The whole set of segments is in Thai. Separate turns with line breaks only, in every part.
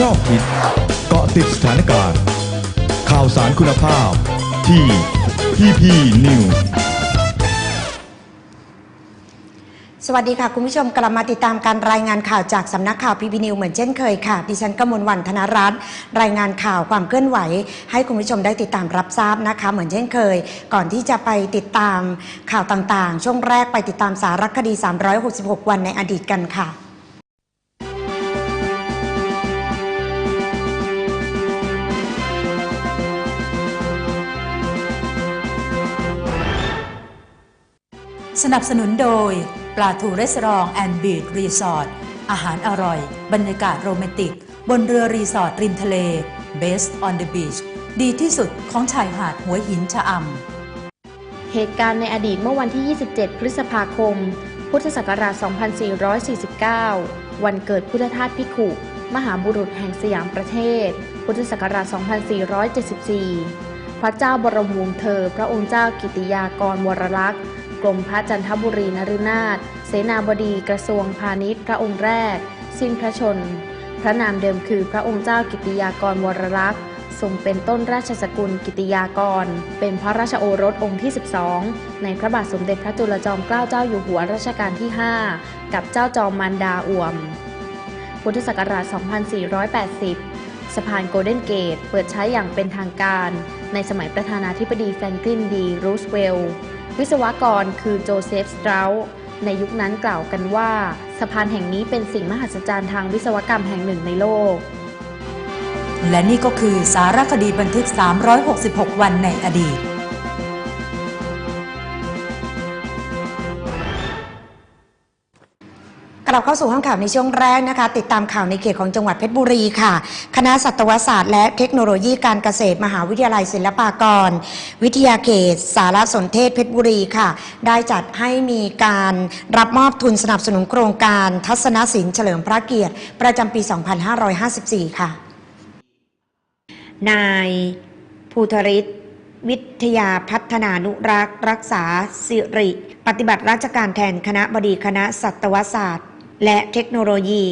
รอบทิศเกาะติดสถานการณ์ ข่าวสารคุณภาพที่ PP News
สวัสดีค่ะ คุณผู้ชมกลับมาติดตามการรายงานข่าวจากสำนักข่าวพีพีนิวเหมือนเช่นเคยค่ะ ดิฉันกมลวันธนรัตน์รายงานข่าวความเคลื่อนไหว ให้คุณผู้ชมได้ติดตามรับทราบนะคะ เหมือนเช่นเคย ก่อนที่จะไปติดตามข่าวต่างๆ ช่วงแรกไปติดตามสารคดี 366 วันในอดีตกันค่ะ
สนับสนุนโดย ปลาทูรีสอร์ทแอนด์บีชรีสอร์ทอาหารอร่อย บรรยากาศโรแมนติก บนเรือรีสอร์ทริมทะเล Best on the Beach ดีที่สุดของชายหาดหัวหินชะอำ
เหตุการณ์ในอดีตเมื่อวันที่ 27 พฤษภาคม พุทธศักราช 2449 วันเกิดพุทธทาสพิขุมหาบุรุษแห่งสยามประเทศ พุทธศักราช 2474 พระเจ้าบรมวงศ์เธอ พระองค์เจ้ากิติยากรวรลักษณ์ กรมพระจันทบุรีนฤนาถเสนาบดีกระทรวงพาณิชย์พระองค์แรก สิ้นพระชน พระนามเดิมคือพระองค์เจ้ากิติยากรวรลักษ์ทรงเป็นต้นราชสกุลกิติยากร เป็นพระราชโอรสองค์ที่ 12 ในพระบาทสมเด็จพระจุลจอมเกล้าเจ้าอยู่หัวรัชกาลที่ 5 กับเจ้าจอมมารดาอ่วม พุทธศักราช 2480 สะพานโกลเด้นเกต เปิดใช้อย่างเป็นทางการ ในสมัยประธานาธิบดีแฟรงคลินดี รูสเวลล์ วิศวกรคือโจเซฟสตรา์ในยุคนั้นกล่าวกันว่า สะพานแห่งนี้เป็นสิ่งมหัศจรรย์ทางวิศวกรรมแห่งหนึ่งในโลก
และนี่ก็คือสารคดีบันทึก 366 วันในอดีต
กลับเข้าสู่ห้องข่าวในช่วงแรกนะคะ ติดตามข่าวในเขตของจังหวัดเพชรบุรีค่ะ คณะสัตวศาสตร์และเทคโนโลยีการเกษตรมหาวิทยาลัยศิลปากร วิทยาเขต สารสนเทศเพชรบุรีค่ะ ได้จัดให้มีการรับมอบทุนสนับสนุนโครงการทัศนศิลป์เฉลิมพระเกียรติ ประจำปี 2554 ค่ะ นายภูทริศวิทยาพัฒนานุรักษ์ รักษาสิริ ปฏิบัติราชการแทนคณะบดีคณะสัตวศาสตร์ และเทคโนโลยี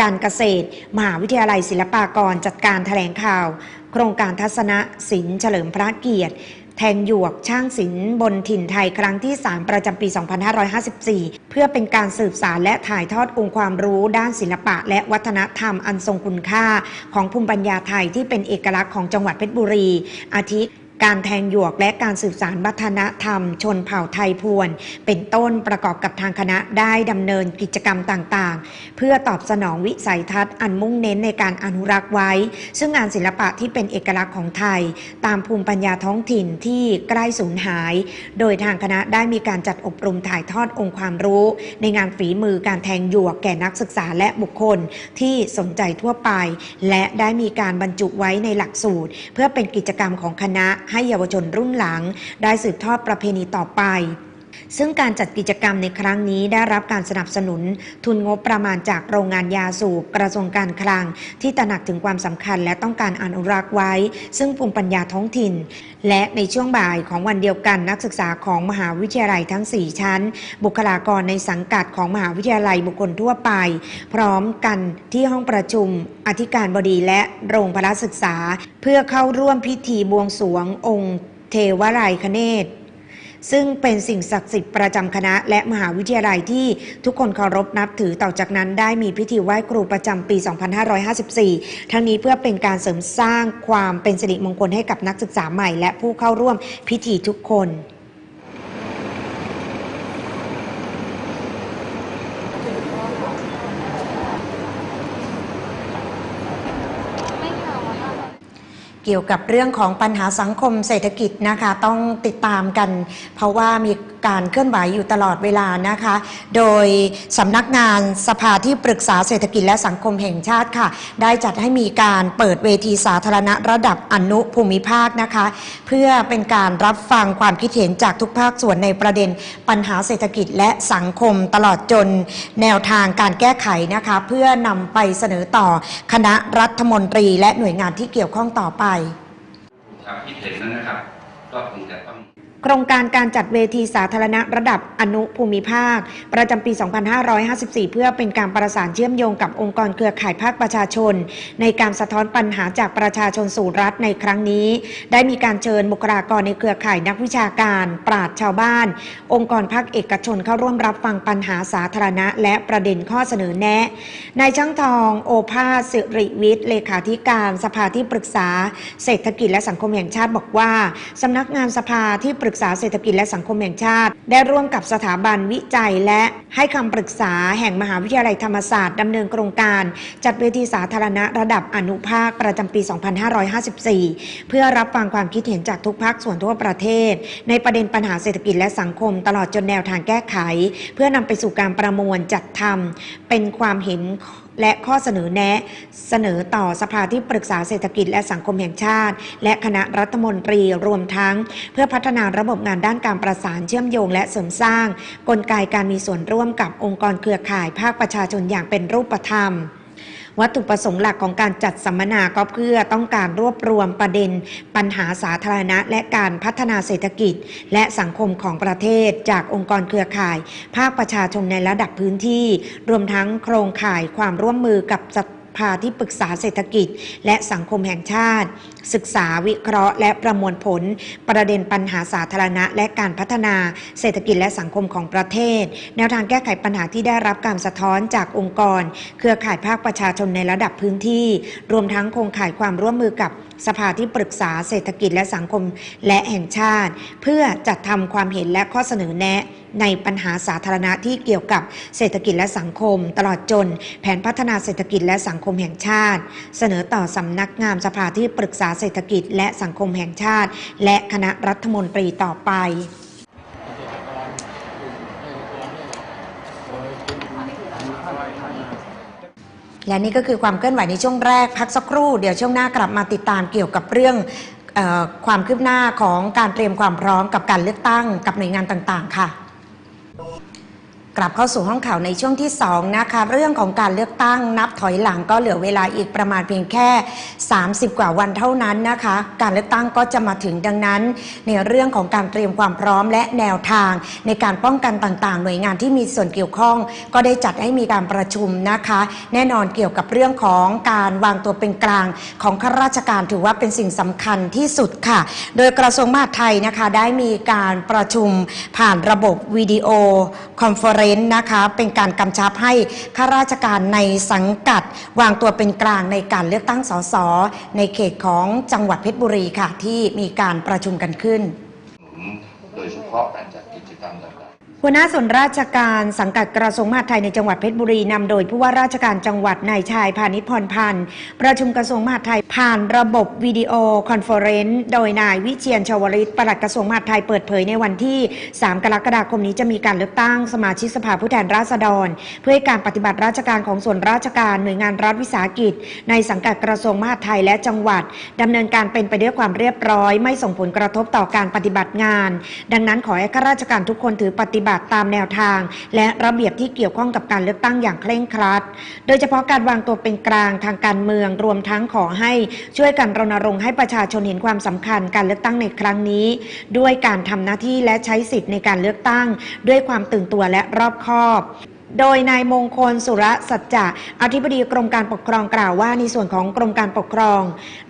การเกษตร มหาวิทยาลัยศิลปากรจัดการแถลงข่าว โครงการทัศนศิลป์เฉลิมพระเกียรติ แทงหยวกช่างศิลป์บนถิ่นไทยครั้งที่ 3 ประจำปี 2554 เพื่อเป็นการสืบสารและถ่ายทอดองค์ความรู้ด้านศิลปะ และวัฒนธรรมอันทรงคุณค่า ของภูมิปัญญาไทยที่เป็นเอกลักษณ์ของจังหวัดเพชรบุรี อาทิ การแทงหยวกและการสืบสารวัฒนธรรม ชนเผ่าไทยพวน เป็นต้นประกอบกับทางคณะได้ดำเนินกิจกรรมต่างๆ เพื่อตอบสนองวิสัยทัศน์อันมุ่งเน้นในการอนุรักษ์ไว้ ซึ่งงานศิลปะที่เป็นเอกลักษณ์ของไทย ตามภูมิปัญญาท้องถิ่นที่ใกล้สูญหาย โดยทางคณะได้มีการจัดอบรมถ่ายทอดองค์ความรู้ ในงานฝีมือการแทงหยวกแก่นักศึกษาและบุคคลที่สนใจทั่วไป และได้มีการบรรจุไว้ในหลักสูตร เพื่อเป็นกิจกรรมของคณะให้เยาวชนรุ่นหลัง ได้สืบทอดประเพณีต่อไป ซึ่งการจัดกิจกรรมในครั้งนี้ได้รับการสนับสนุน ทุนงบประมาณจากโรงงานยาสูบกระทรวงการคลัง ที่ตระหนักถึงความสำคัญและต้องการอนุรักษ์ไว้ ซึ่งภูมิปัญญาท้องถิ่น และในช่วงบ่ายของวันเดียวกันนักศึกษาของมหาวิทยาลัยทั้ง 4 ชั้น บุคลากรในสังกัดของมหาวิทยาลัยบุคคลทั่วไป พร้อมกันที่ห้องประชุม อธิการบดีและโรงพละศึกษา เพื่อเข้าร่วมพิธีบวงสรวงองค์เทวไรคเนศ ซึ่งเป็นสิ่งศักดิ์สิทธิ์ประจำคณะ และมหาวิทยาลัยที่ทุกคนเคารพนับถือต่อจากนั้นได้มีพิธีไหว้ครูประจำปี 2554 ทั้งนี้เพื่อเป็นการเสริมสร้างความเป็นสิริมงคลให้กับนักศึกษาใหม่ และผู้เข้าร่วมพิธีทุกคน กี่ยวกับเรื่องของปัญหาสังคมเศรษฐกิจนะคะ ต้องติดตามกัน เพราะว่ามีการเคลื่อนไหวอยู่ตลอดเวลานะคะ โดยสำนักงานสภาที่ปรึกษาเศรษฐกิจและสังคมแห่งชาติค่ะ ได้จัดให้มีการเปิดเวทีสาธารณะระดับอนุภูมิภาคนะคะ เพื่อเป็นการรับฟังความคิดเห็นจากทุกภาคส่วนในประเด็นปัญหาเศรษฐกิจและสังคมตลอดจนแนวทางการแก้ไขนะคะ เพื่อนำไปเสนอต่อคณะรัฐมนตรี และหน่วยงานที่เกี่ยวข้องต่อไป
ความคิดเห็นนั้นนะครับก็คง
โครงการการจัดเวทีสาธารณะระดับอนุภูมิภาค ประจำปี 2554 เพื่อเป็นการประสานเชื่อมโยงกับองค์กรเครือข่ายภาคประชาชน ในการสะท้อนปัญหาจากประชาชนสู่รัฐในครั้งนี้ ได้มีการเชิญบุคลากรในเครือข่ายนักวิชาการ ปราชญ์ชาวบ้าน องค์กรภาคเอกชนเข้าร่วมรับฟังปัญหาสาธารณะ และประเด็นข้อเสนอแนะนายช่างทองโอภาสสิริวิทย์เลขาธิการสภาที่ปรึกษา เศรษฐกิจและสังคมแห่งชาติบอกว่าสำนักงานสภาที่ปรึึกษาเศรษฐกิจและสังคมแห่งชาติ ได้ร่วมกับสถาบันวิจัยและให้คำปรึกษาแห่งมหาวิทยาลัยธรรมศาสตร์ดำเนินโครงการ จัดเวทีสาธารณะระดับอนุภาคประจำปี 2554 เพื่อรับฟังความคิดเห็นจากทุกภาคส่วนทั่วประเทศ ในประเด็นปัญหาเศรษฐกิจและสังคม ตลอดจนแนวทางแก้ไข เพื่อนำไปสู่การประมวลจัดทำเป็นความเห็น และข้อเสนอแนะ เสนอต่อสภาที่ปรึกษาเศรษฐกิจและสังคมแห่งชาติ และคณะรัฐมนตรีรวมทั้ง เพื่อพัฒนาระบบงานด้านการประสานเชื่อมโยง และเสริมสร้าง กลไกการมีส่วนร่วมกับองค์กรเครือข่ายภาคประชาชนอย่างเป็นรูปธรรม วัตถุประสงค์หลักของการจัดสัมมนาก็เพื่อต้องการรวบรวมประเด็น ปัญหาสาธารณะ และการพัฒนาเศรษฐกิจ และสังคมของประเทศ จากองค์กรเครือข่าย ภาคประชาชนในระดับพื้นที่ รวมทั้งโครงข่ายความร่วมมือกับ ภาที่ปรึกษาเศรษฐกิจ และสังคมแห่งชาติ ศึกษาวิเคราะห์ และประมวลผล ประเด็นปัญหาสาธารณะ และการพัฒนาเศรษฐกิจและสังคมของประเทศ แนวทางแก้ไขปัญหาที่ได้รับการสะท้อนจากองค์กร เครือข่ายภาคประชาชนในระดับพื้นที่ รวมทั้งโครงข่ายความร่วมมือกับ สภาที่ปรึกษาเศรษฐกิจและสังคมและแห่งชาติ เพื่อจัดทำความเห็นและข้อเสนอแนะในปัญหาสาธารณะที่เกี่ยวกับเศรษฐกิจและสังคม ตลอดจน แผนพัฒนาเศรษฐกิจและสังคมแห่งชาติ เสนอต่อสำนักงานสภาที่ปรึกษาเศรษฐกิจและสังคมแห่งชาติ และคณะรัฐมนตรีต่อไป และนี่ก็คือความเคลื่อนไหวในช่วงแรกพักสักครู่ เดี๋ยวช่วงหน้ากลับมาติดตามเกี่ยวกับเรื่องความคืบหน้าของการเตรียมความพร้อมกับการเลือกตั้งกับหน่วยงานต่างๆ ค่ะ กลับเข้าสู่ห้องข่าวในช่วงที่ 2 นะคะ เรื่องของการเลือกตั้งนับถอยหลังก็เหลือเวลาอีกประมาณเพียงแค่ 30 กว่าวันเท่านั้นนะคะ การเลือกตั้งก็จะมาถึงดังนั้น ในเรื่องของการเตรียมความพร้อมและแนวทาง ในการป้องกันต่างๆ หน่วยงานที่มีส่วนเกี่ยวข้อง ก็ได้จัดให้มีการประชุมนะคะ แน่นอนเกี่ยวกับเรื่องของการวางตัวเป็นกลางของข้าราชการถือว่าเป็นสิ่งสำคัญที่สุดค่ะ โดยกระทรวงมหาดไทยนะคะได้มีการประชุมผ่านระบบวิดีโอคอนเฟอเรนซ์นะคะ เป็นการกำชับให้ข้าราชการในสังกัด วางตัวเป็นกลางในการเลือกตั้งสสในเขตของจังหวัดเพชรบุรีค่ะ ที่มีการประชุมกันขึ้น
โดยเฉพาะการจัดกิจกรรมต่าง
หัวหน้าส่วนราชการสังกัดกระทรวงมหาดไทยในจังหวัดเพชรบุรีนำโดยผู้ว่าราชการจังหวัดนายชายพานิพรพันธ์ประชุมกระทรวงมหาดไทยผ่านระบบวิดีโอคอนเฟอเรนซ์โดยนายวิเชียนชวริตปลัดกระทรวงมหาดไทยเปิดเผยในวันที่ 3 กรกฎาคมนี้จะมีการเลือกตั้งสมาชิกสภาผู้แทนราษฎร เพื่อให้การปฏิบัติราชการของส่วนราชการหน่วยงานรัฐวิสาหกิจ ในสังกัดกระทรวงมหาดไทยและจังหวัดดำเนินการเป็นไปด้วยความเรียบร้อย ไม่ส่งผลกระทบต่อการปฏิบัติงาน ดังนั้นขอให้ข้าราชการทุกคนถือปฏิบัติตามแนวทาง และระเบียบที่เกี่ยวข้องกับการเลือกตั้งอย่างเคร่งครัด โดยเฉพาะการวางตัวเป็นกลางทางการเมือง รวมทั้งขอให้ช่วยกันรณรงค์ให้ประชาชนเห็นความสำคัญการเลือกตั้งในครั้งนี้ ด้วยการทำหน้าที่และใช้สิทธิ์ในการเลือกตั้ง ด้วยความตื่นตัวและรอบคอบ โดยนายมงคลสุรสัจจะอธิบดีกรมการปกครองกล่าวว่าในส่วนของกรมการปกครอง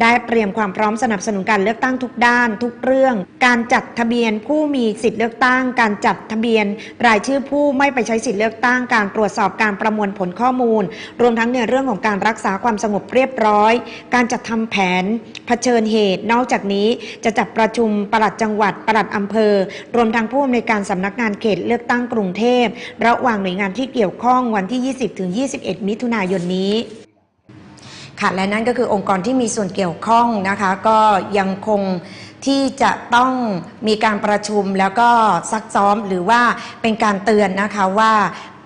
ได้เตรียมความพร้อมสนับสนุนการเลือกตั้งทุกด้าน ทุกเรื่อง การจัดทะเบียนผู้มีสิทธิเลือกตั้ง การจัดทะเบียน รายชื่อผู้ไม่ไปใช้สิทธิเลือกตั้ง การตรวจสอบการประมวลผลข้อมูล รวมทั้งในเรื่องของการรักษาความสงบเรียบร้อย การจัดทำแผนเผชิญเหตุ นอกจากนี้จะจัดประชุมปลัดจังหวัดปลัดอำเภอ รวมทั้งผู้อำนวยการสำนักงานเขตเลือกตั้งกรุงเทพระหว่างหน่วยงานที่เกี่ยวข้องวันที่ 20 ถึง 21 มิถุนายนนี้ค่ะและนั่นก็คือองค์กรที่มีส่วนเกี่ยวข้องนะคะก็ยังคงที่จะต้องมีการประชุมแล้วก็ซักซ้อมหรือว่าเป็นการเตือนนะคะว่า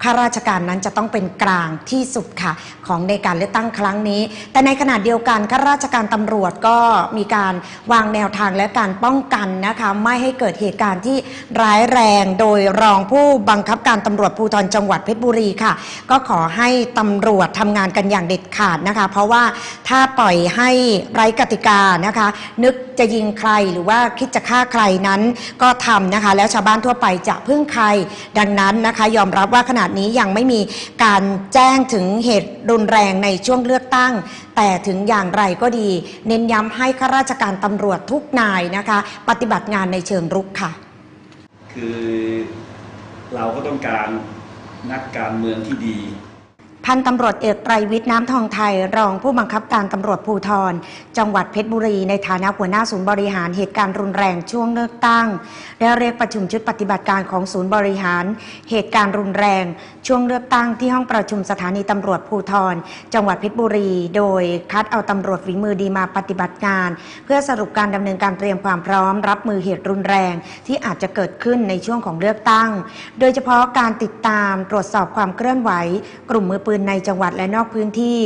ข้าราชการนั้นจะต้องเป็นกลางที่สุดค่ะของในการเลือกตั้งครั้งนี้ แต่ในขณะเดียวกันข้าราชการตำรวจก็มีการวางแนวทางและการป้องกันนะคะไม่ให้เกิดเหตุการณ์ที่ร้ายแรงโดยรองผู้บังคับการตำรวจภูธรจังหวัดเพชรบุรีค่ะ ก็ขอให้ตำรวจทำงานกันอย่างเด็ดขาดนะคะ เพราะว่าถ้าปล่อยให้ไร้กติกานะคะ นึกจะยิงใครหรือว่าคิดจะฆ่าใครนั้นก็ทำนะคะ แล้วชาวบ้านทั่วไปจะพึ่งใครดังนั้นนะคะ ยอมรับว่าขนาดนี้ยังไม่มีการแจ้งถึงเหตุรุนแรงในช่วงเลือกตั้ง แต่ถึงอย่างไรก็ดี เน้นย้ำให้ข้าราชการตำรวจทุกนายนะคะ ปฏิบัติงานในเชิงรุกค่ะ
คือเราก็ต้องการนักการเมืองที่ดี
พันตำรวจเอกไตรวิทย์น้ำทองไทย รองผู้บังคับการตำรวจภูธร จังหวัดเพชรบุรี ในฐานะหัวหน้าศูนย์บริหารเหตุการณ์รุนแรงช่วงเลือกตั้งและเรียกประชุมชุดปฏิบัติการของศูนย์บริหาร เหตุการณ์รุนแรง ช่วงเลือกตั้งที่ห้องประชุมสถานีตำรวจภูธร จังหวัดเพชรบุรี โดยคัดเอาตำรวจฝีมือดีมาปฏิบัติงาน เพื่อสรุปการดำเนินการเตรียมความพร้อม รับมือเหตุรุนแรง ที่อาจจะเกิดขึ้นในช่วงของเลือกตั้ง โดยเฉพาะการติดตามตรวจสอบความเคลื่อนไหว กลุ่มมือปืนในจังหวัดและนอกพื้นที่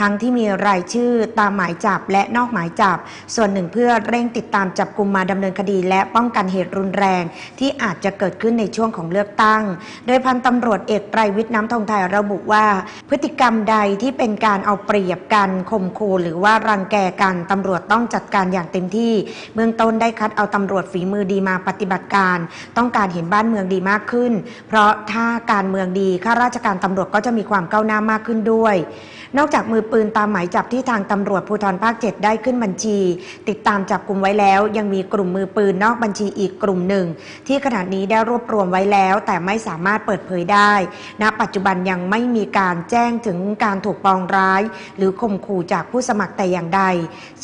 ทั้งที่มีรายชื่อตามหมายจับและนอกหมายจับ ส่วนหนึ่งเพื่อเร่งติดตามจับกลุ่มมาดำเนินคดี และป้องกันเหตุรุนแรง ที่อาจจะเกิดขึ้นในช่วงของเลือกตั้ง โดยพันตำรวจเอกไตรวิทย์น้ำทองไทยระบุว่า พฤติกรรมใดที่เป็นการเอาเปรียบกันข่มขู่หรือว่ารังแกกันตำรวจต้องจัดการอย่างเต็มที่เบื้องต้นได้คัดเอาตำรวจฝีมือดีมาปฏิบัติการ ต้องการเห็นบ้านเมืองดีมากขึ้น เพราะถ้าการเมืองดีข้าราชการตำรวจก็จะมีความก้าวหน้ามากขึ้นด้วย นอกจากมือปืนตามหมายจับที่ทางตำรวจภูธรภาค 7 ได้ขึ้นบัญชี ติดตามจับกลุ่มไว้แล้ว ยังมีกลุ่มมือปืนนอกบัญชีอีกกลุ่มหนึ่ง ที่ขณะนี้ได้รวบรวมไว้แล้ว แต่ไม่สามารถเปิดเผยได้ณปัจจุบันยังไม่มีการแจ้งถึงการถูกปองร้าย หรือข่มขู่จากผู้สมัครแต่อย่างใด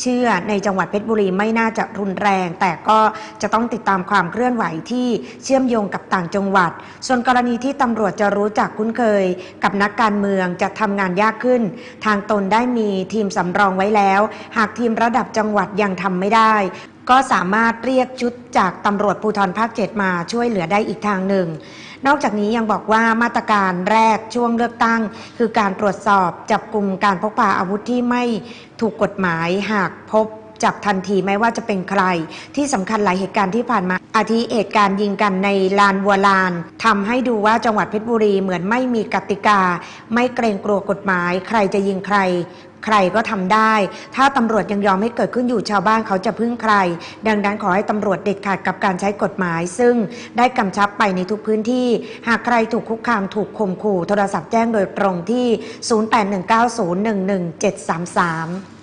เชื่อในจังหวัดเพชรบุรีไม่น่าจะรุนแรง แต่ก็จะต้องติดตามความเคลื่อนไหวที่เชื่อมโยงกับต่างจังหวัด ส่วนกรณีที่ตำรวจจะรู้จักคุ้นเคย กับนักการเมืองจะทำงานยากขึ้น ทางตนได้มีทีมสำรองไว้แล้ว หากทีมระดับจังหวัดยังทำไม่ได้ ก็สามารถเรียกชุดจากตำรวจภูธรภาค7มาช่วยเหลือได้อีกทางหนึ่งนอกจากนี้ยังบอกว่ามาตรการแรกช่วงเลือกตั้ง คือการตรวจสอบจับกลุ่มการพกพาอาวุธที่ไม่ถูกกฎหมายหากพบ จับทันทีไม่ว่าจะเป็นใคร ที่สำคัญหลายเหตุการณ์ที่ผ่านมา อาทิเหตุการณ์ยิงกันในลานวัวลานทำให้ดูว่าจังหวัดเพชรบุรีเหมือนไม่มีกติกา ไม่เกรงกลัวกฎหมาย ใครจะยิงใครใครก็ทำได้ ถ้าตำรวจยังยอมให้เกิดขึ้นอยู่ชาวบ้านเขาจะพึ่งใคร ดังนั้นขอให้ตำรวจเด็ดขาดกับการใช้กฎหมาย ซึ่งได้กำชับไปในทุกพื้นที่ หากใครถูกคุกคามถูกข่มขู่ โทรศัพท์แจ้งโดยตรงที่ 0819011733